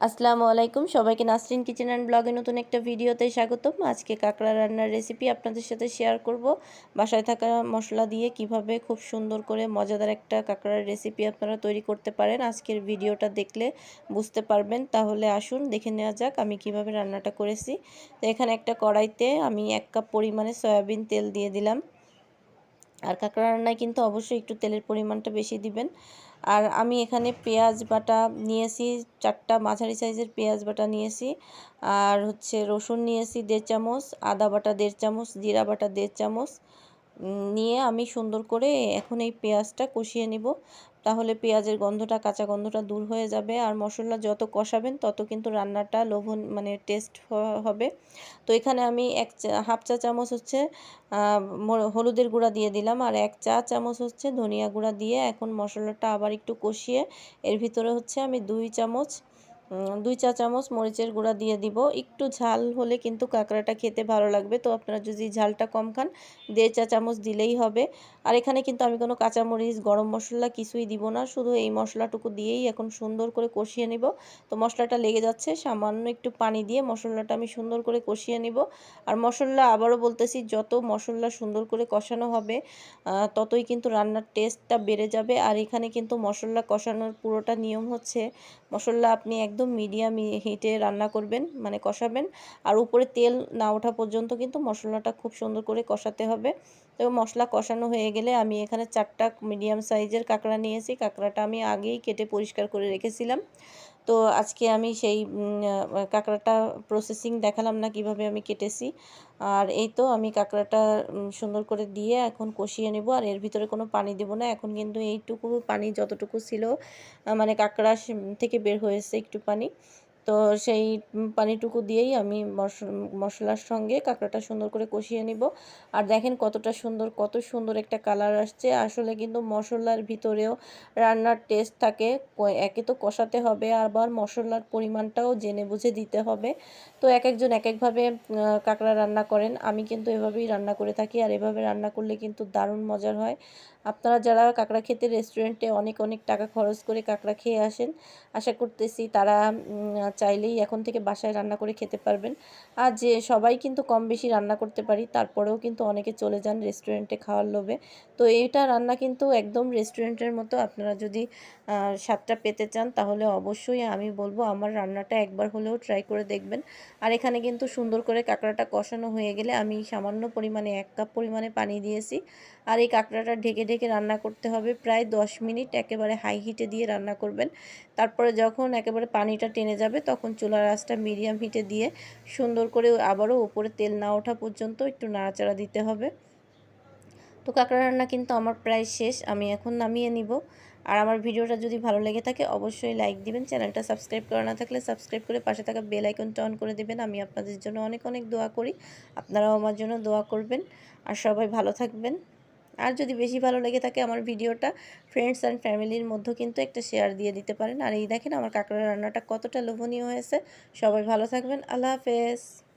আসসালামু আলাইকুম। সবাইকে নাসরিন কিচেন অ্যান্ড ব্লগে নতুন একটা ভিডিওতে স্বাগতম। আজকে কাঁকড়া রান্নার রেসিপি আপনাদের সাথে শেয়ার করব। বাসায় থাকা মশলা দিয়ে কীভাবে খুব সুন্দর করে মজাদার একটা কাঁকড়ার রেসিপি আপনারা তৈরি করতে পারেন। আজকের ভিডিওটা দেখলে বুঝতে পারবেন। তাহলে আসুন, দেখে নেওয়া যাক আমি কীভাবে রান্নাটা করেছি। তো এখানে একটা কড়াইতে আমি এক কাপ পরিমাণে সয়াবিন তেল দিয়ে দিলাম। আর কাঁকড়া রান্নায় কিন্তু অবশ্যই একটু তেলের পরিমাণটা বেশি দিবেন। আর আমি এখানে পেঁয়াজ বাটা নিয়েছি, চারটা মাঝারি সাইজের পেঁয়াজ বাটা নিয়েছি। আর হচ্ছে রসুন নিয়েছি দেড় চামচ, আদা বাটা দেড় চামচ, জিরা বাটা দেড় চামচ নিয়ে আমি সুন্দর করে এখন এই পেঁয়াজটা কষিয়ে নিব। তাহলে পেঁয়াজের গন্ধটা, কাঁচা গন্ধটা দূর হয়ে যাবে। আর মশলা যত কষাবেন, তত কিন্তু রান্নাটা লোভন মানে টেস্ট হবে। তো এখানে আমি এক হাফ চা চামচ হচ্ছে হলুদের গুঁড়া দিয়ে দিলাম। আর এক চা চামচ হচ্ছে ধনিয়া গুঁড়া দিয়ে এখন মশলাটা আবার একটু কষিয়ে, এর ভিতরে হচ্ছে আমি দুই চামচ দুই চা চামচ মরিচের গুঁড়া দিয়ে দিব। একটু ঝাল হলে কিন্তু কাঁকড়াটা খেতে ভালো লাগবে। তো আপনারা যদি ঝালটা কম খান, দেড় চা চামচ দিলেই হবে। আর এখানে কিন্তু আমি কোনো কাঁচামরিচ, গরম মশলা কিছুই দিব না। শুধু এই মশলাটুকু দিয়েই এখন সুন্দর করে কষিয়ে নিব। তো মশলাটা লেগে যাচ্ছে, সামান্য একটু পানি দিয়ে মশলাটা আমি সুন্দর করে কষিয়ে নিব। আর মশলা আবারও বলতেছি, যত মশলা সুন্দর করে কষানো হবে ততই কিন্তু রান্নার টেস্টটা বেড়ে যাবে। আর এখানে কিন্তু মশলা কষানোর পুরোটা নিয়ম হচ্ছে, মশলা আপনি একদম মিডিয়াম হিটে রান্না করবেন মানে কষাবেন। আর উপরে তেল না ওঠা পর্যন্ত কিন্তু মশলাটা খুব সুন্দর করে কষাতে হবে। তো মশলা কষানো হয়ে গেলে আমি এখানে চারটা মিডিয়াম সাইজের কাঁকড়া নিয়েছি। কাঁকড়াটা আমি আগেই কেটে পরিষ্কার করে রেখেছিলাম। তো আজকে আমি সেই কাঁকড়াটা প্রসেসিং দেখালাম না কীভাবে আমি কেটেছি। আর এই তো আমি কাঁকড়াটা সুন্দর করে দিয়ে এখন কষিয়ে নেব। আর এর ভিতরে কোনো পানি দেব না। এখন কিন্তু এইটুকু পানি যতটুকু ছিল মানে কাঁকড়া থেকে বের হয়েছে একটু পানি তো সেই পানিটুকু দিয়েই আমি মশলার সঙ্গে কাঁকড়াটা সুন্দর করে কষিয়ে নিব। আর দেখেন কতটা সুন্দর, কত সুন্দর একটা কালার আসছে। আসলে কিন্তু মশলার ভিতরেও রান্নার টেস্ট থাকে। একে তো কষাতে হবে, আবার মশলার পরিমাণটাও জেনে বুঝে দিতে হবে। তো এক একজন এক একভাবে কাঁকড়া রান্না করেন। আমি কিন্তু এভাবেই রান্না করে থাকি আর এভাবে রান্না করলে কিন্তু দারুণ মজার হয়। আপনারা যারা কাঁকড়া খেতে রেস্টুরেন্টে অনেক অনেক টাকা খরচ করে কাঁকড়া খেয়ে আসেন, আশা করতেছি তারা চাইলেই এখন থেকে বাসায় রান্না করে খেতে পারবেন। আর যে সবাই কিন্তু কম বেশি রান্না করতে পারি, তারপরেও কিন্তু অনেকে চলে যান রেস্টুরেন্টে খাওয়ার লোভে। তো এইটা রান্না কিন্তু একদম রেস্টুরেন্টের মতো। আপনারা যদি স্বাদটা পেতে চান, তাহলে অবশ্যই আমি বলব আমার রান্নাটা একবার হলেও ট্রাই করে দেখবেন। আর এখানে কিন্তু সুন্দর করে কাঁকড়াটা কষানো হয়ে গেলে আমি সামান্য পরিমাণে এক কাপ পরিমাণে পানি দিয়েছি। আর এই কাঁকড়াটা ঢেকে ঢেকে রান্না করতে হবে প্রায় দশ মিনিট একেবারে হাই হিটে দিয়ে রান্না করবেন। তারপরে যখন একেবারে পানিটা টেনে যাবে তখন চুলার আঁচটা মিডিয়াম হিটে দিয়ে সুন্দর করে আবারও উপরে তেল না ওঠা পর্যন্ত একটু নাড়াচাড়া দিতে হবে। তো কাঁকড়া রান্না কিন্তু আমার প্রায় শেষ, আমি এখন নামিয়ে নিব। আর আমার ভিডিওটা যদি ভালো লেগে থাকে, অবশ্যই লাইক দিবেন, চ্যানেলটা সাবস্ক্রাইব করা না থাকলে সাবস্ক্রাইব করে পাশে থাকা বেল আইকনটা অন করে দেবেন। আমি আপনাদের জন্য অনেক অনেক দোয়া করি, আপনারাও আমার জন্য দোয়া করবেন। আর সবাই ভালো থাকবেন। আর যদি বেশি ভালো লেগে থাকে আমার ভিডিওটা ফ্রেন্ডস অ্যান্ড ফ্যামিলির মধ্যে কিন্তু একটা শেয়ার দিয়ে দিতে পারেন। আর এই দেখেন আমার কাঁকড়া রান্নাটা কতটা লোভনীয় হয়েছে। সবাই ভালো থাকবেন। আল্লাহ হাফেজ।